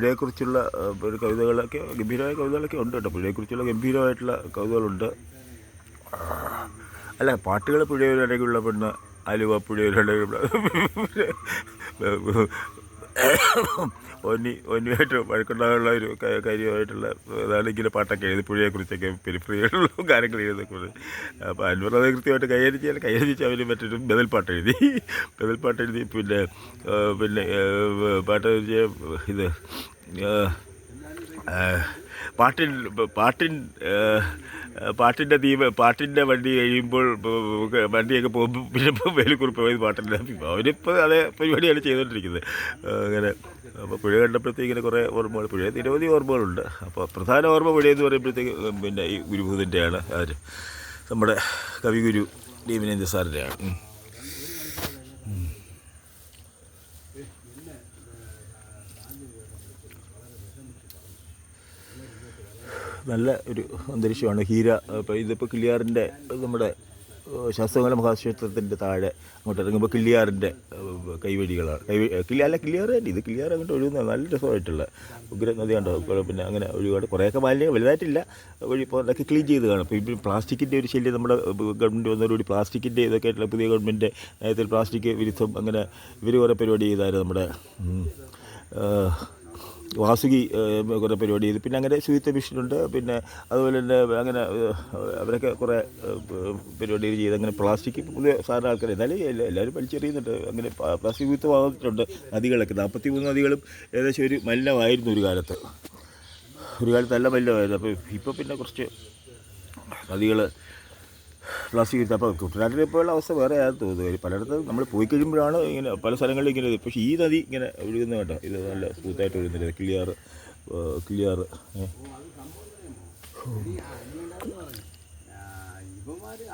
പുഴയെക്കുറിച്ചുള്ള ഒരു കവിതകളൊക്കെ ഗംഭീരമായ കവിതകളൊക്കെ ഉണ്ട് കേട്ടോ. പുഴയെക്കുറിച്ചുള്ള ഗംഭീരമായിട്ടുള്ള കവിതകളുണ്ട്. അല്ല പാട്ടുകൾ പുഴയൊരടകുള്ള പെണ്ണ് അലുവ പുഴയൊരടകുള്ള ഒന്നി ഒന്നിയായിട്ട് വഴക്കുണ്ടാകാനുള്ള ഒരു കാര്യമായിട്ടുള്ള അതാണ് ഇങ്ങനെ പാട്ടൊക്കെ എഴുതി പുഴയെക്കുറിച്ചൊക്കെ പെരിഫ്രിയുള്ള കാര്യങ്ങൾ എഴുതുന്നത്. അപ്പോൾ അൻവർ കൃത്യമായിട്ട് കൈകാര്യം ചെയ്യാൻ കൈകാര്യം അവന് മറ്റൊരു ബദൽ പാട്ട് എഴുതി. ബദൽ പാട്ട് എഴുതി പിന്നെ പിന്നെ പാട്ട് ഇത് പാട്ടിൻ പാട്ടിൻ പാട്ടിന്റെ തീ പാട്ടിന്റെ വണ്ടി കഴിയുമ്പോൾ വണ്ടിയൊക്കെ പോകുമ്പോൾ പിന്നെ വേലുക്കുറിപ്പ് പോയത് പാട്ടിന്റെ അവരിപ്പോൾ അതേ പരിപാടിയാണ് ചെയ്തുകൊണ്ടിരിക്കുന്നത് അങ്ങനെ അപ്പോൾ പുഴ കണ്ടപ്പോഴത്തേക്ക് ഇങ്ങനെ കുറേ ഓർമ്മകൾ പുഴ നിരവധി ഓർമ്മകളുണ്ട്. അപ്പോൾ പ്രധാന ഓർമ്മ പുഴ എന്ന് പറയുമ്പോഴത്തേക്ക് പിന്നെ ഈ ഗുരുഭൂതിന്റെയാണ് അവർ നമ്മുടെ കവിഗുരു ദീപനേന്ദ്ര സാറിന്റെയാണ് നല്ല ഒരു അന്തരീക്ഷമാണ്. ഹീര ഇപ്പോൾ ഇതിപ്പോൾ കിളിയാറിന്റെ നമ്മുടെ ശാസ്ത്രമല മഹാക്ഷേത്രത്തിന്റെ താഴെ അങ്ങോട്ട് ഇറങ്ങുമ്പോൾ കിള്ളിയാറിന്റെ ഏഹ്, കൈവഴികളാണ് കൈ കിള്ളി അല്ല തന്നെ. ഇത് കിള്ളിയാർ അങ്ങോട്ട് ഒഴുകുന്ന നല്ല രസമായിട്ടുള്ള ഉഗ്ര നദി കണ്ടോ പിന്നെ അങ്ങനെ ഒഴുകാട് കുറേയൊക്കെ മാലിന്യം വലുതായിട്ടില്ല. വഴി ഇപ്പോൾ അതൊക്കെ ക്ലീൻ ചെയ്ത് കാണും. ഇപ്പോൾ ഇപ്പോൾ പ്ലാസ്റ്റിക്കിന്റെ ഒരു ശല്യം നമ്മുടെ ഗവൺമെന്റ് വന്നതോടുകൂടി പ്ലാസ്റ്റിക്കിന്റെ ഇതൊക്കെ ആയിട്ടുള്ള പുതിയ ഗവൺമെന്റ് നയത്തിൽ പ്ലാസ്റ്റിക് വിരുദ്ധം അങ്ങനെ ഇവർ കുറേ പരിപാടി ചെയ്തായിരുന്നു നമ്മുടെ വാസുകി കുറേ പരിപാടി ചെയ്തു. പിന്നെ അങ്ങനെ ശുചിത്വ മിഷനുണ്ട് പിന്നെ അതുപോലെ തന്നെ അങ്ങനെ അവരൊക്കെ കുറേ പരിപാടികൾ ചെയ്ത് അങ്ങനെ പ്ലാസ്റ്റിക് പുതിയ സാധാരണ ആൾക്കാർ എന്നാലും എല്ലാ- എല്ലാവരും വലിച്ചെറിയുന്നുണ്ട്. അങ്ങനെ പ്ലാസ്റ്റിക് വിരുദ്ധമാകുന്നുണ്ട് നദികളൊക്കെ. നാൽപ്പത്തി മൂന്ന് നദികളും ഏകദേശം ഒരു മലിനമായിരുന്നു ഒരു കാലത്ത്. ഒരു കാലത്ത് നല്ല മലിനമായിരുന്നു. അപ്പോൾ ഇപ്പോൾ പിന്നെ കുറച്ച് നദികൾ പ്ലാസ്റ്റിക് വിരുദ്ധ അപ്പോൾ കുട്ടനാട്ടിൽ ഇപ്പോഴുള്ള അവസ്ഥ വേറെ ആണെന്ന് തോന്നുന്നു. പലയിടത്ത് നമ്മൾ പോയി കഴിയുമ്പോഴാണ് ഇങ്ങനെ പല സ്ഥലങ്ങളിൽ ഇങ്ങനെ. പക്ഷേ ഈ നദി ഇങ്ങനെ ഒഴുകുന്ന കേട്ടോ ഇത് നല്ല സ്മൂത്തായിട്ട് ഒഴുകുന്നില്ല ക്ലിയർ ക്ലിയർ ഇവന്മാര്